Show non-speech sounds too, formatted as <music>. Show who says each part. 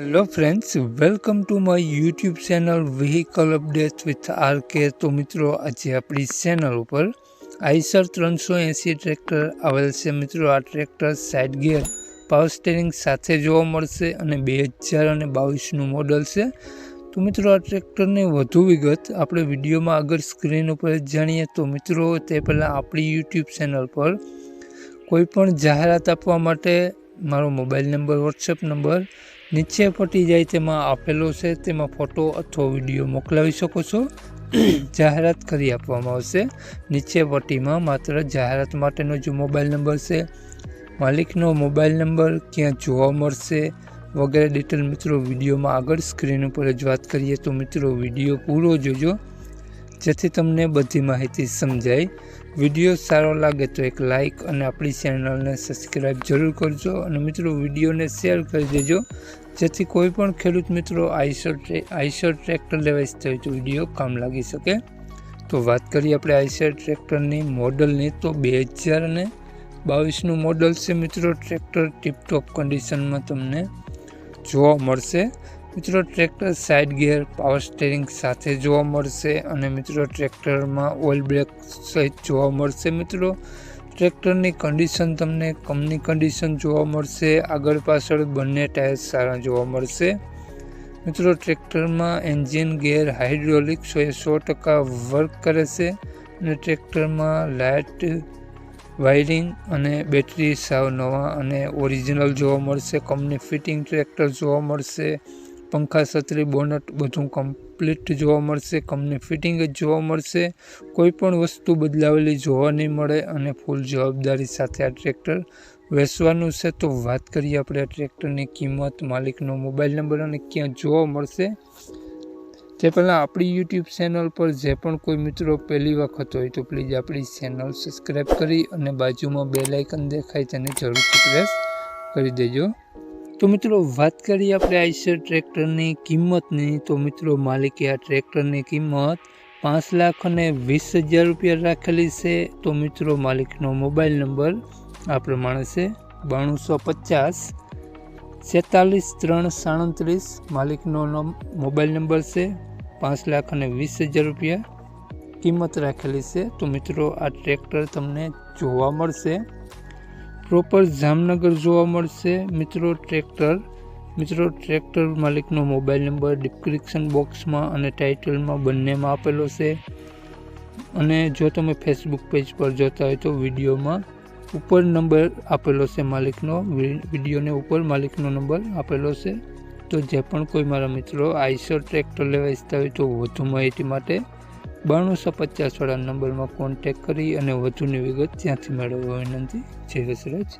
Speaker 1: Hello friends welcome to my YouTube channel vehicle update with R K તો મિત્રો, આજે આપણી ચેનલ ઉપર આઈસર ત્રણસો એંસી ટ્રેક્ટર આવેલ છે. મિત્રો, આ tractor side gear power steering સાથે જોવા મળશે અને બે હજાર અને બાવીસનું મોડલ છે. તો મિત્રો, આ ટ્રેક્ટરની વધુ વિગત આપણે વિડીયોમાં આગળ સ્ક્રીન ઉપર જાણીએ. તો મિત્રો, તે પહેલાં આપણી યુટ્યુબ ચેનલ પર કોઈપણ જાહેરાત આપવા માટે મારો મોબાઈલ નંબર વોટ્સએપ નંબર નીચે પટી જાય તેમાં આપેલો છે તેમાં ફોટો અથવા વીડિયો મોકલાવી શકો છો. <coughs> જાહેરાત કરી આપવામાં આવશે. નીચે પટ્ટીમાં માત્ર જાહેરાત માટેનો જે મોબાઈલ નંબર છે. માલિકનો મોબાઈલ નંબર ક્યાં જોવા મળશે વગેરે ડિટેલ મિત્રો વિડીયોમાં આગળ સ્ક્રીન ઉપર જ વાત કરીએ તો મિત્રો વીડિયો પૂરો જોજો. જેથી તમને બધી માહિતી સમજાય. વીડિયો સારો લાગે તો એક લાઇક અને આપણી ચેનલને સબસ્ક્રાઈબ જરૂર કરજો અને મિત્રો વિડીયોને શેર કરી દેજો. જેથી કોઈ પણ ખેડૂત મિત્રો આઈસર આઈસર ટ્રેક્ટર લેવા ઈચ્છતા હોય તો વીડિયો કામ લાગી શકે. તો વાત કરીએ આપણે આઈસર ટ્રેક્ટરની મોડલની, તો બે હજાર અને બાવીસનું મોડલ છે મિત્રો, ટ્રેક્ટર ટીપટોપ કન્ડિશનમાં તમને જોવા મળશે. મિત્રો, tractor side gear, power steering સાથે જોવા મળશે અને મિત્રો, ટ્રેક્ટરમાં ઓઇલ બ્રેક સહિત જોવા મળશે મિત્રો. ટ્રેક્ટરની કન્ડિશન તમને કંપની કન્ડિશન જોવા મળશે, આગળ પાછળ બંને ટાયર સારા જોવા મળશે. મિત્રો, ટ્રેક્ટરમાં એન્જિન ગેર હાઇડ્રોલિક સો એ સો ટકા વર્ક કરે છે અને ટ્રેક્ટરમાં લાઇટ વાયરિંગ અને બેટરી સાવ નવા અને ઓરિજિનલ જોવા મળશે. કંપની ફિટિંગ ટ્રેક્ટર જોવા મળશે. પંખા, છત્રી, બોનટ બધું કમ્પ્લીટ જોવા મળશે. કંપની ફિટિંગ જ જોવા મળશે. કોઈ પણ વસ્તુ બદલાવેલી જોવા નહીં મળે અને ફૂલ જવાબદારી સાથે આ ટ્રેક્ટર વેચવાનું છે. તો વાત કરીએ આપણે આ ટ્રેક્ટરની કિંમત, માલિકનો મોબાઈલ નંબર અને ક્યાં જોવા મળશે. તે પહેલાં આપણી યુટ્યુબ ચેનલ પર જે પણ કોઈ મિત્રો પહેલી વખત હોય તો પ્લીઝ આપણી ચેનલ સબસ્ક્રાઈબ કરી અને બાજુમાં બે લાઇકન દેખાય તેને જરૂરથી પ્રેસ કરી દેજો. તો મિત્રો, વાત કરીએ આપણે આઈસર ટ્રેક્ટરની કિંમતની. તો મિત્રો, માલિકે આ ટ્રેક્ટરની કિંમત પાંચ લાખ અને વીસ હજાર રૂપિયા રાખેલી છે. તો મિત્રો, માલિકનો મોબાઈલ નંબર આ પ્રમાણે છે, બાણુંસો પચાસ છેતાલીસ ત્રણ સાડત્રીસ. માલિકનો મોબાઈલ નંબર છે, પાંચ લાખ અને વીસ હજાર રૂપિયા કિંમત રાખેલી છે. તો મિત્રો, આ ટ્રેક્ટર તમને જોવા મળશે. પ્રોપર જામનગર જોવા મળશે. મિત્રો, ટ્રેક્ટર. મિત્રો, ટ્રેક્ટર માલિકનો મોબાઈલ નંબર ડિસ્ક્રિપ્શન બોક્સમાં અને ટાઇટલમાં બંનેમાં આપેલો છે. અને જો તમે ફેસબુક પેજ પર જોતા હોય તો વિડીયોમાં ઉપર નંબર આપેલો છે માલિકનો. વિડીયોને ઉપર માલિકનો નંબર આપેલો છે. તો જે પણ કોઈ મારા મિત્રો આઈસર ટ્રેક્ટર લેવા ઈચ્છતા હોય તો વધુ માહિતી માટે બાણુંસો પચાસવાળા નંબરમાં કોન્ટેક કરી અને વધુની વિગત ત્યાંથી મેળવવા વિનંતી. જય વસરાજ